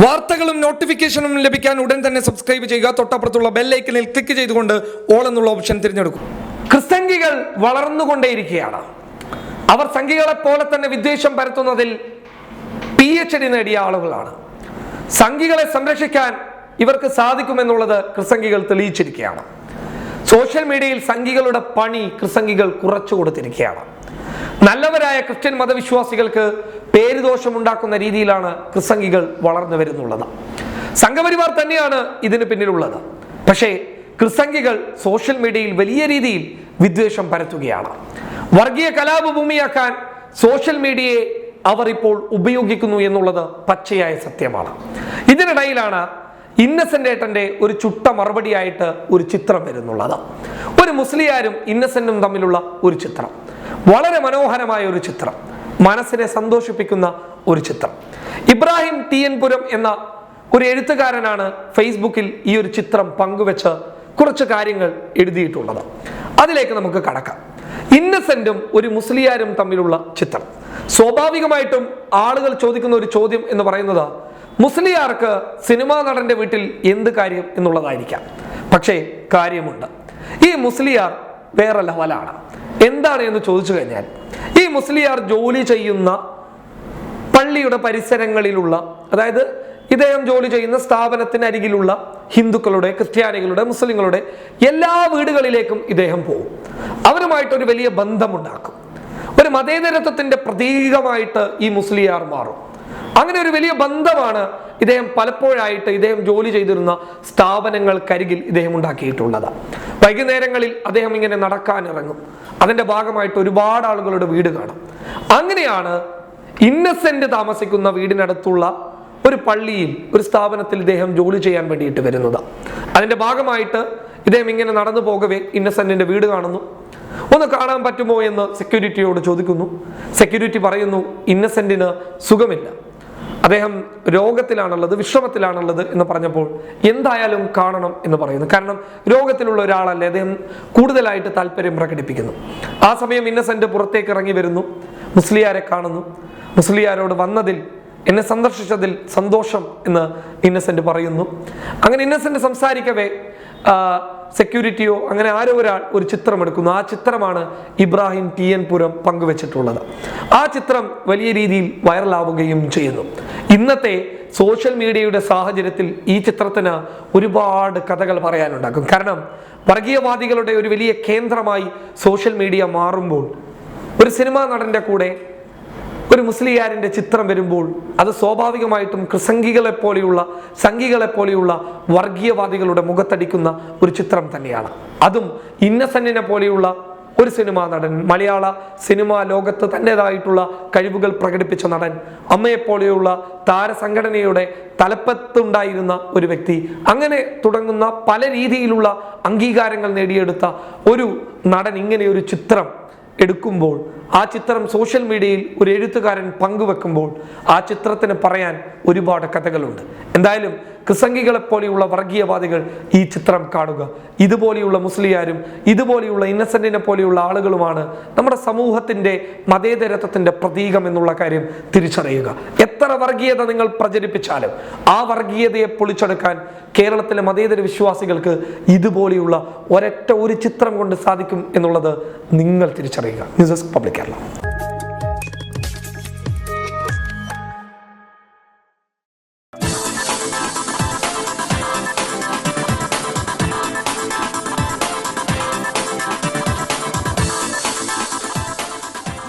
വാർത്തകളും നോട്ടിഫിക്കേഷനും ലഭിക്കാൻ ഉടൻ തന്നെ സബ്സ്ക്രൈബ് ചെയ്യുക. തൊട്ടപ്പുറത്തുള്ള ബെല്ലൈക്കനിൽ ക്ലിക്ക് ചെയ്തുകൊണ്ട് ഓൾ എന്നുള്ള ഓപ്ഷൻ തിരഞ്ഞെടുക്കും. ക്രിസ്തംഗികൾ വളർന്നുകൊണ്ടേയിരിക്കുകയാണ്. അവർ സംഘികളെ പോലെ തന്നെ വിദ്വേഷം പരത്തുന്നതിൽ പി എച്ച് ഡി നേടിയ ആളുകളാണ്. സംഘികളെ സംരക്ഷിക്കാൻ ഇവർക്ക് സാധിക്കുമെന്നുള്ളത് ക്രിസംഗികൾ തെളിയിച്ചിരിക്കുകയാണ്. സോഷ്യൽ മീഡിയയിൽ സംഘികളുടെ പണി ക്രിസംഗികൾ കുറച്ചു കൊടുത്തിരിക്കുകയാണ്. നല്ലവരായ ക്രിസ്ത്യൻ മതവിശ്വാസികൾക്ക് പേരുദോഷമുണ്ടാക്കുന്ന രീതിയിലാണ് ക്രിസംഗികൾ വളർന്നു വരുന്നുള്ളത്. സംഘപരിവാർ തന്നെയാണ് ഇതിന് പിന്നിലുള്ളത്. പക്ഷേ ക്രിസംഗികൾ സോഷ്യൽ മീഡിയയിൽ വലിയ രീതിയിൽ വിദ്വേഷം പരത്തുകയാണ്. വർഗീയ കലാപഭൂമിയാക്കാൻ സോഷ്യൽ മീഡിയയെ അവർ ഇപ്പോൾ ഉപയോഗിക്കുന്നു എന്നുള്ളത് പച്ചയായ സത്യമാണ്. ഇതിനിടയിലാണ് ഇന്നസെന്റ് ഏട്ടന്റെ ഒരു ചുട്ട മറുപടിയായിട്ട് ഒരു ചിത്രം വരുന്നുള്ളത്. ഒരു മുസ്ലിയാരും ഇന്നസെന്റും തമ്മിലുള്ള ഒരു ചിത്രം. വളരെ മനോഹരമായ ഒരു ചിത്രം. മനസ്സിനെ സന്തോഷിപ്പിക്കുന്ന ഒരു ചിത്രം. ഇബ്രാഹിം ടി എൻ പുരം എന്ന ഒരു എഴുത്തുകാരനാണ് ഫേസ്ബുക്കിൽ ഈ ഒരു ചിത്രം പങ്കുവെച്ച് കുറച്ച് കാര്യങ്ങൾ എഴുതിയിട്ടുള്ളത്. അതിലേക്ക് നമുക്ക് കടക്കാം. ഇന്നസെന്റും ഒരു മുസ്ലിയാരും തമ്മിലുള്ള ചിത്രം. സ്വാഭാവികമായിട്ടും ആളുകൾ ചോദിക്കുന്ന ഒരു ചോദ്യം എന്ന് പറയുന്നത് മുസ്ലിയാർക്ക് സിനിമാ നടന്റെ വീട്ടിൽ എന്ത് കാര്യം എന്നുള്ളതായിരിക്കാം. പക്ഷേ കാര്യമുണ്ട്. ഈ മുസ്ലിയാർ വേറെ ലെവലാണ്. എന്താണ് എന്ന് ചോദിച്ചു കഴിഞ്ഞാൽ ഈ മുസ്ലിയാർ ജോലി ചെയ്യുന്ന പള്ളിയുടെ പരിസരങ്ങളിലുള്ള അതായത് ഇദ്ദേഹം ജോലി ചെയ്യുന്ന സ്ഥാപനത്തിന് സ്ഥാപനത്തിനരികിലുള്ള ഹിന്ദുക്കളുടെ ക്രിസ്ത്യാനികളുടെ മുസ്ലിങ്ങളുടെ എല്ലാ വീടുകളിലേക്കും ഇദ്ദേഹം പോകും. അവരുമായിട്ടൊരു വലിയ ബന്ധമുണ്ടാക്കും. ഒരു മതേതരത്വത്തിന്റെ പ്രതീകമായിട്ട് ഈ മുസ്ലിയാർ മാറും. അങ്ങനെ ഒരു വലിയ ബന്ധമാണ് ഇദ്ദേഹം പലപ്പോഴായിട്ട് ഇദ്ദേഹം ജോലി ചെയ്തിരുന്ന സ്ഥാപനങ്ങൾക്കരികിൽ ഇദ്ദേഹം ഉണ്ടാക്കിയിട്ടുള്ളത്. വൈകുന്നേരങ്ങളിൽ അദ്ദേഹം ഇങ്ങനെ നടക്കാൻ ഇറങ്ങും അതിന്റെ ഭാഗമായിട്ട് ഒരുപാട് ആളുകളുടെ വീട് കാണും. അങ്ങനെയാണ് ഇന്നസെന്റ് താമസിക്കുന്ന വീടിനടുത്തുള്ള ഒരു പള്ളിയിൽ ഒരു സ്ഥാപനത്തിൽ ഇദ്ദേഹം ജോലി ചെയ്യാൻ വേണ്ടിയിട്ട് വരുന്നത്. അതിന്റെ ഭാഗമായിട്ട് ഇദ്ദേഹം ഇങ്ങനെ നടന്നു പോകവേ ഇന്നസെന്റിന്റെ വീട് കാണുന്നു. ഒന്ന് കാണാൻ പറ്റുമോ എന്ന് സെക്യൂരിറ്റിയോട് ചോദിക്കുന്നു. സെക്യൂരിറ്റി പറയുന്നു ഇന്നസെന്റിന് സുഖമില്ല. അദ്ദേഹം രോഗത്തിലാണുള്ളത് വിശ്രമത്തിലാണുള്ളത് എന്ന് പറഞ്ഞപ്പോൾ എന്തായാലും കാണണം എന്ന് പറയുന്നു. കാരണം രോഗത്തിലുള്ള ഒരാളല്ലേ അദ്ദേഹം കൂടുതലായിട്ട് താല്പര്യം പ്രകടിപ്പിക്കുന്നു. ആ സമയം ഇന്നസെന്റ് പുറത്തേക്ക് ഇറങ്ങി വരുന്നു മുസ്ലിയാരെ കാണുന്നു. മുസ്ലിയാരോട് വന്നതിൽ എന്നെ സന്ദർശിച്ചതിൽ സന്തോഷം എന്ന് ഇന്നസെന്റ് പറയുന്നു. അങ്ങനെ ഇന്നസെന്റ് സംസാരിക്കവേ സെക്യൂരിറ്റിയോ അങ്ങനെ ആരോ ഒരാൾ ഒരു ചിത്രം എടുക്കുന്നു. ആ ചിത്രമാണ് ഇബ്രാഹിം ടി എൻ പുരം പങ്കുവച്ചിട്ടുള്ളത്. ആ ചിത്രം വലിയ രീതിയിൽ വൈറലാവുകയും ചെയ്യുന്നു. ഇന്നത്തെ സോഷ്യൽ മീഡിയയുടെ സാഹചര്യത്തിൽ ഈ ചിത്രത്തിന് ഒരുപാട് കഥകൾ പറയാനുണ്ടാക്കും കാരണം വർഗീയവാദികളുടെ ഒരു വലിയ കേന്ദ്രമായി സോഷ്യൽ മീഡിയ മാറുമ്പോൾ ഒരു സിനിമാ നടന്റെ കൂടെ ഒരു മുസ്ലിയാരിന്റെ ചിത്രം വരുമ്പോൾ അത് സ്വാഭാവികമായിട്ടും ക്രിസംഗികളെ പോലെയുള്ള സംഘികളെ പോലെയുള്ള വർഗീയവാദികളുടെ മുഖത്തടിക്കുന്ന ഒരു ചിത്രം തന്നെയാണ്. അതും ഇന്നസെന്റിനെ പോലെയുള്ള ഒരു സിനിമാ നടൻ മലയാള സിനിമാ ലോകത്ത് തന്റെതായിട്ടുള്ള കഴിവുകൾ പ്രകടിപ്പിച്ച നടൻ അമ്മയെപ്പോലെയുള്ള താരസംഘടനയുടെ തലപ്പത്തുണ്ടായിരുന്ന ഒരു വ്യക്തി. അങ്ങനെ തുടങ്ങുന്ന പല രീതിയിലുള്ള അംഗീകാരങ്ങൾ നേടിയെടുത്ത ഒരു നടൻ ഇങ്ങനെ ഒരു ചിത്രം എടുക്കുമ്പോൾ ആ ചിത്രം സോഷ്യൽ മീഡിയയിൽ ഒരു എഴുത്തുകാരൻ പങ്കുവെക്കുമ്പോൾ ആ ചിത്രത്തിന് പറയാൻ ഒരുപാട് കഥകളുണ്ട്. എന്തായാലും പോലെയുള്ള വർഗീയവാദികൾ ഈ ചിത്രം കാണുക. ഇതുപോലെയുള്ള മുസ്ലിയാരും ഇതുപോലെയുള്ള ഇന്നസെന്റിനെ പോലെയുള്ള ആളുകളുമാണ് നമ്മുടെ സമൂഹത്തിന്റെ മതേതരത്വത്തിന്റെ പ്രതീകം എന്നുള്ള കാര്യം തിരിച്ചറിയുക. എത്ര വർഗീയത നിങ്ങൾ പ്രചരിപ്പിച്ചാലും ആ വർഗീയതയെ പൊളിച്ചെടുക്കാൻ കേരളത്തിലെ മതേതര വിശ്വാസികൾക്ക് ഇതുപോലെയുള്ള ഒരൊറ്റ ഒരു ചിത്രം കൊണ്ട് സാധിക്കും എന്നുള്ളത് നിങ്ങൾ തിരിച്ചറിയുക ന്യൂസ് ഡെസ്ക് പബ്ലിക് കേരള